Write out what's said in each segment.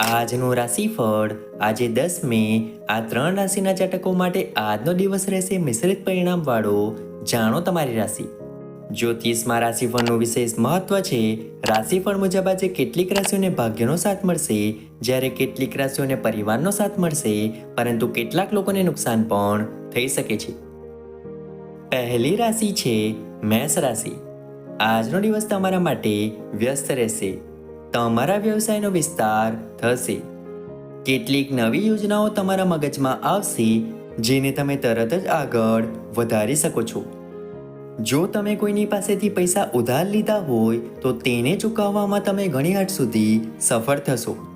આજનું રાશિફળ આજે દસ મે, આ ત્રણ રાશિના જાતકો માટે આજનો દિવસ રહેશે મિશ્રિત પરિણામ વાળો જાણો તમારી રાશિ. જ્યોતિષમાં રાશિફળનું વિશેષ મહત્વ છે. રાશિફળ મુજબ આજે કેટલીક રાશિઓને ભાગ્યનો સાથ મળશે. જ્યારે કેટલીક રાશિઓને પરિવારનો સાથ મળશે, પરંતુ કેટલાક લોકોને નુકસાન પણ થઈ શકે છે. પહેલી રાશિ છે મેષ રાશિ. આજનો દિવસ તમારા માટે વ્યસ્ત રહેશે. તમારા વ્યવસાયનો વિસ્તાર થશે. કેટલીક નવી યોજનાઓ તમારા મગજમાં આવશે, જેને તમે તરત જ આગળ વધારી શકો છો. જો તમે કોઈની પાસેથી પૈસા ઉધાર લીધા હોય, તો તેને ચૂકવવામાં તમે ઘણી હદ સુધી સફળ થશો.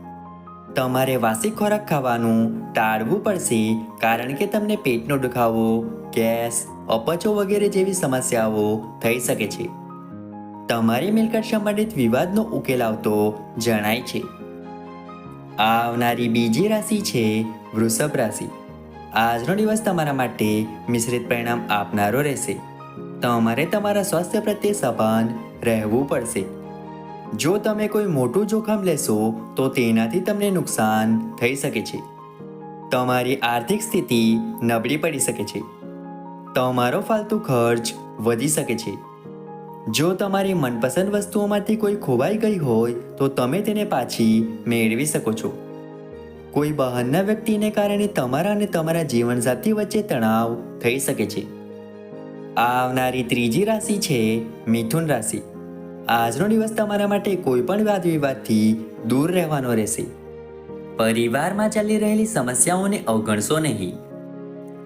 તમારે વાસી ખોરાક ખાવાનું ટાળવું પડશે, કારણ કે તમને પેટનો દુખાવો, ગેસ, અપચો વગેરે જેવી સમસ્યાઓ થઈ શકે છે. તમારી મિલકત સંબંધિત વિવાદનો ઉકેલ આવતો જણાય છે. આવનારી બીજી રાશિ છે વૃષભ રાશિ. આજનો દિવસ તમારા માટે મિશ્રિત પરિણામ આપનારો રહેશે. તમારે તમારા સ્વાસ્થ્ય પ્રત્યે સભાન રહેવું પડશે. જો તમે કોઈ મોટું જોખમ લેશો, તો તેનાથી તમને નુકસાન થઈ શકે છે. તમારી આર્થિક સ્થિતિ નબળી પડી શકે છે. તમારો ફાલતુ ખર્ચ વધી શકે છે. જો તમારી મનપસંદ વસ્તુઓમાંથી કોઈ ખોવાઈ ગઈ હોય, તો તમે તેને પાછી મેળવી શકો છો. કોઈ બહારના વ્યક્તિને કારણે તમારા અને તમારા જીવનસાથી વચ્ચે તણાવ થઈ શકે છે. આવનારી ત્રીજી રાશિ છે મિથુન રાશિ. આજનો દિવસ તમારા માટે કોઈ પણ વાદ વિવાદથી દૂર રહેવાનો રહેશે. પરિવારમાં ચાલી રહેલી સમસ્યાઓને અવગણશો નહીં.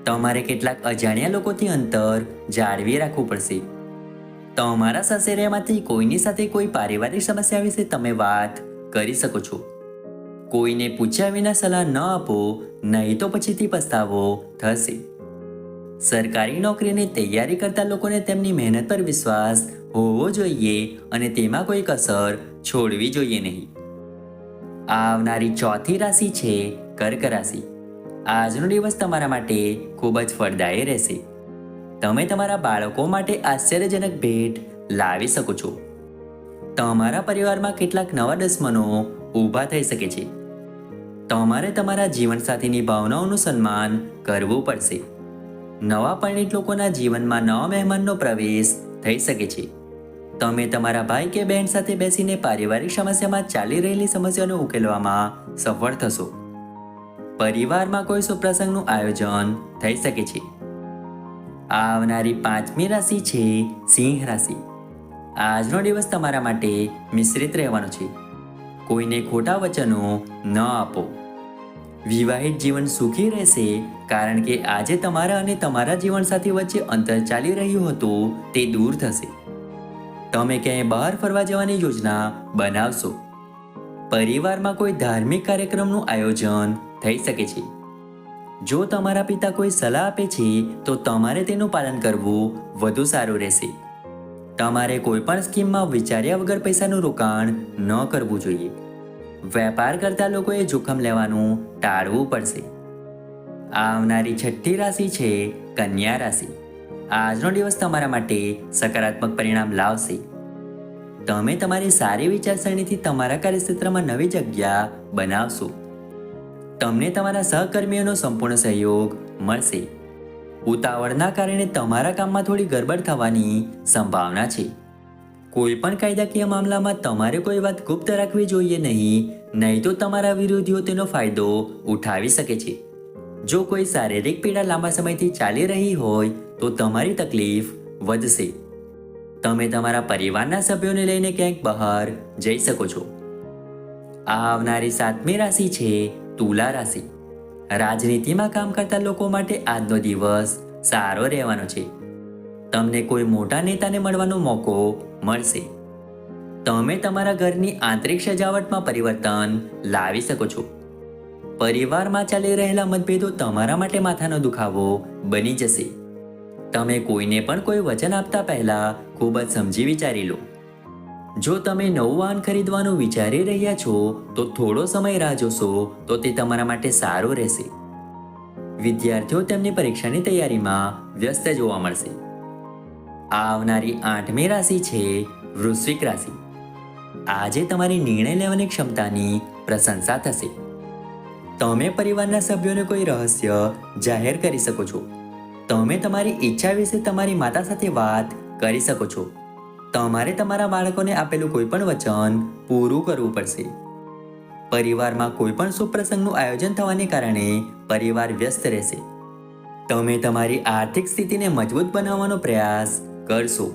તમારે કેટલાક અજાણ્યા લોકોથી અંતર જાળવી રાખવું પડશે. તમારા સાસરિયામાંથી કોઈની સાથે કોઈ પારિવારિક સમસ્યા વિશે તમે વાત કરી શકો છો. કોઈને પૂછ્યા વિના સલાહ ન આપો, નહીં તો પછીથી પસ્તાવો થશે. સરકારી નોકરીની તૈયારી કરતા લોકોને તેમની મહેનત પર વિશ્વાસ હોવો જોઈએ અને તેમાં કોઈ કસર છોડવી જોઈએ નહીં. આવનારી ચોથી રાશિ છે કર્ક રાશિ. આજનો દિવસ તમારા માટે ખૂબ જ ફળદાયી રહેશે. તમે તમારા બાળકો માટે આશ્ચર્યજનક ભેટ લાવી શકો છો. તમારા પરિવારમાં કેટલાક નવા દુશ્મનો ઊભા થઈ શકે છે. તમારે તમારા જીવનસાથીની ભાવનાઓનું સન્માન કરવું પડશે. નવા પરિણિત લોકોના જીવનમાં નવા મહેમાનનો પ્રવેશ થઈ શકે છે. તમે તમારા ભાઈ કે બહેન સાથે બેસીને પારિવારિક સમસ્યામાં ચાલી રહેલી સમસ્યાને ઉકેલવામાં સફળ થશો. પરિવારમાં કોઈ સુપ્રસંગનું આયોજન થઈ શકે છે. આવનારી પાંચમી રાશિ છે સિંહ રાશિ. આજનો દિવસ તમારા માટે મિશ્રિત રહેવાનો છે. કોઈને ખોટા વચનો ન આપો. વિવાહિત જીવન સુખી રહેશે કારણ કે આજે તમારા અને તમારા જીવનસાથી વચ્ચે અંતર ચાલી રહ્યું હતું તે દૂર થશે. તમે ક્યાંય બહાર ફરવા જવાની યોજના બનાવશો. પરિવારમાં કોઈ ધાર્મિક કાર્યક્રમનું આયોજન થઈ શકે છે. જો તમારા પિતા કોઈ સલાહ આપે છે, તો તમારે તેનું પાલન કરવું વધુ સારું રહેશે. તમારે કોઈ પણ સ્કીમમાં વિચાર્યા વગર પૈસાનું રોકાણ ન કરવું જોઈએ. વેપાર કરતા લોકોએ જોખમ લેવાનું ટાળવું પડશે. આવનારી છઠ્ઠી રાશિ છે કન્યા રાશિ. આજનો દિવસ તમારા માટે સકારાત્મક પરિણામ લાવશે. તમે તમારી સારી વિચારસરણીથી તમારા કાર્યક્ષેત્રમાં નવી જગ્યા બનાવશો. તમને તમારા સહકર્મીઓનો સંપૂર્ણ સહયોગ મળશે. ઉતાવળના કારણે તમારા કામમાં થોડી ગરબડ થવાની સંભાવના છે. કોઈ પણ કાયદાકીય મામલામાં તમારે કોઈ વાત ગુપ્ત રાખવી જોઈએ નહીં નહીં તો તમારા વિરોધીઓ તેનો ફાયદો ઉઠાવી શકે છે. જો કોઈ શારીરિક પીડા લાંબા સમયથી ચાલી રહી હોય, તો તમારી તકલીફ વધશે. તમે તમારા પરિવારના સભ્યોને લઈને ક્યાંક બહાર જઈ શકો છો. આવનારી સાતમી રાશિ છે તુલા રાશિ. રાજનીતિમાં કામ કરતા લોકો માટે આજનો દિવસ સારો રહેવાનો છે. તમને કોઈ મોટા નેતાને મળવાનો મોકો મળશે. તમે તમારા ઘરની આંતરિક સજાવટમાં પરિવર્તન લાવી શકો છો. પરિવારમાં ચાલી રહેલા મતભેદો તમારા માટે માથાનો દુખાવો બની જશે. તમે કોઈને પણ કોઈ વચન આપતા પહેલા ખૂબ જ સમજી વિચારી લો. જો તમે નવું વાહન ખરીદવાનું વિચારી રહ્યા છો, તો થોડો સમય રાહ જોશો, તો તે તમારા માટે સારું રહેશે. વિદ્યાર્થીઓ તેમની પરીક્ષાની તૈયારીમાં વ્યસ્ત જોવા મળશે. આવનારી આઠમી રાશિ છે વૃશ્વિક રાશિ. આજે તમારી નિર્ણય લેવાની ક્ષમતાની પ્રશંસા થશે. તમે પરિવારના સભ્યોને કોઈ રહસ્ય જાહેર કરી શકો છો. તમે તમારી ઈચ્છા વિશે તમારી માતા સાથે વાત કરી શકો છો. તમારે તમારા બાળકોને આપેલું કોઈ પણ વચન પૂરું કરવું પડશે. પરિવારમાં કોઈ પણ શુભ પ્રસંગનું આયોજન થવાને કારણે પરિવાર વ્યસ્ત રહેશે. તમે તમારી આર્થિક સ્થિતિને મજબૂત બનાવવાનો પ્રયાસ કરશો.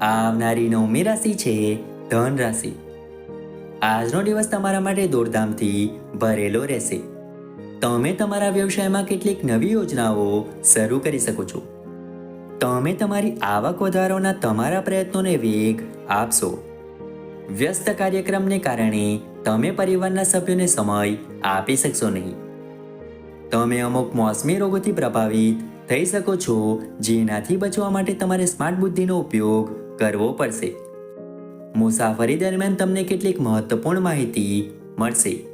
આવનારી નવમી રાશિ છે ધન રાશિ. આજનો દિવસ તમારા માટે દોડધામથી ભરેલો રહેશે. તમે તમારા વ્યવસાયમાં કેટલીક નવી યોજનાઓ શરૂ કરી શકો છો. તમે તમારી આવક વધારવાના તમારા પ્રયત્નોને વેગ આપશો. વ્યસ્ત કાર્યક્રમને કારણે તમે પરિવારના સભ્યોને સમય આપી શકશો નહીં. તમે અમુક મોસમી રોગોથી પ્રભાવિત થઈ શકો છો, જેનાથી બચવા માટે તમારે સ્માર્ટ બુદ્ધિનો ઉપયોગ કરવો પડશે. મુસાફરી દરમિયાન તમને કેટલીક મહત્વપૂર્ણ માહિતી મળશે.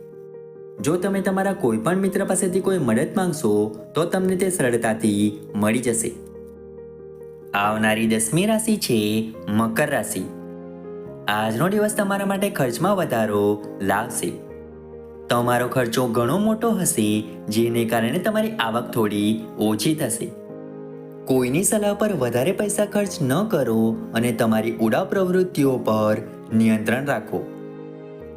જો તમે તમારા કોઈપણ મિત્ર પાસેથી કોઈ મદદ માંગશો, તો તમને તે સરળતાથી મળી જશે. આવનારી દસમી રાશિ છે મકર રાશિ. આજનો દિવસ તમારા માટે ખર્ચમાં વધારો લાવશે. તમારો ખર્ચો ઘણો મોટો હશે, જેને કારણે તમારી આવક થોડી ઓછી થશે. કોઈની સલાહ પર વધારે પૈસા ખર્ચ ન કરો અને તમારી ઉડાવ પ્રવૃત્તિઓ પર નિયંત્રણ રાખો.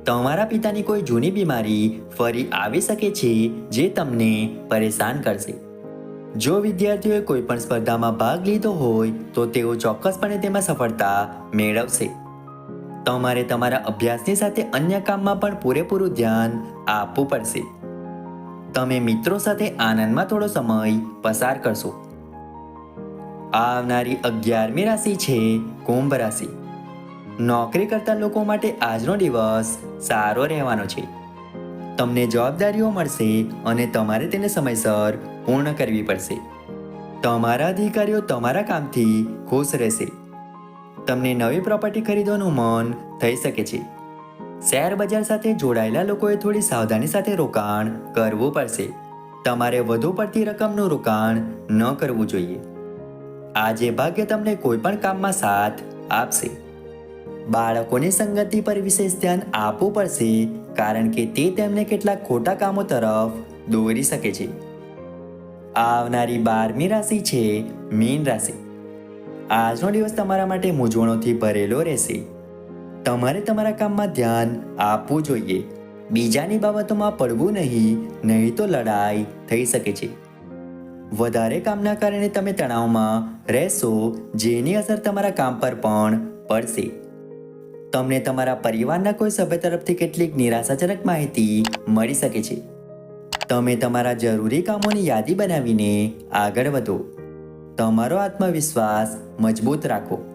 તમારા પિતાની કોઈ જૂની બીમારી ફરી આવી શકે છે, જે તમને પરેશાન કરશે. જો વિદ્યાર્થીઓએ કોઈ પણ સ્પર્ધામાં ભાગ લીધો હોય, તો તેઓ ચોક્કસપણે તેમાં સફળતા મેળવશે. તમારે તમારા અભ્યાસની સાથે અન્ય કામમાં પણ પૂરેપૂરું ધ્યાન આપવું પડશે. તમે મિત્રો સાથે આનંદમાં થોડો સમય પસાર કરશો. આવનારી અગિયારમી રાશિ છે કુંભ રાશિ. નોકરી કરતા લોકો માટે આજનો દિવસ સારો રહેવાનો છે. તમને જવાબદારીઓ મળશે અને તમારે તેને સમયસર પૂર્ણ કરવી પડશે. તમારા અધિકારીઓ તમારા કામથી ખુશ રહેશે. તમને નવી પ્રોપર્ટી ખરીદવાનું મન થઈ શકે છે. શેર બજાર સાથે જોડાયેલા લોકોએ થોડી સાવધાની સાથે રોકાણ કરવું પડશે. તમારે વધુ પડતી રકમનું રોકાણ ન કરવું જોઈએ. આજે ભાગ્ય તમને કોઈ પણ કામમાં સાથ આપશે. બાળકોની સંગતિ પર વિશેષ ધ્યાન આપવું પડશે, કારણ કે તે તેમને કેટલાક ખોટા કામો તરફ દોરી શકે છે. આવનારી બારમી રાશિ છે મીન રાશિ. આજનો દિવસ તમારા માટે મૂંઝવણોથી ભરેલો રહેશે. તમારે તમારા કામમાં ધ્યાન આપવું જોઈએ. બીજાની બાબતોમાં પડવું નહીં નહીં તો લડાઈ થઈ શકે છે. વધારે કામના કારણે તમે તણાવમાં રહેશો, જેની અસર તમારા કામ પર પણ પડશે. તમને તમારા પરિવારના કોઈ સભ્ય તરફથી કેટલીક નિરાશાજનક માહિતી મળી શકે છે. તમે તમારા જરૂરી કામોની યાદી બનાવીને આગળ વધો. તમારો આત્મવિશ્વાસ મજબૂત રાખો.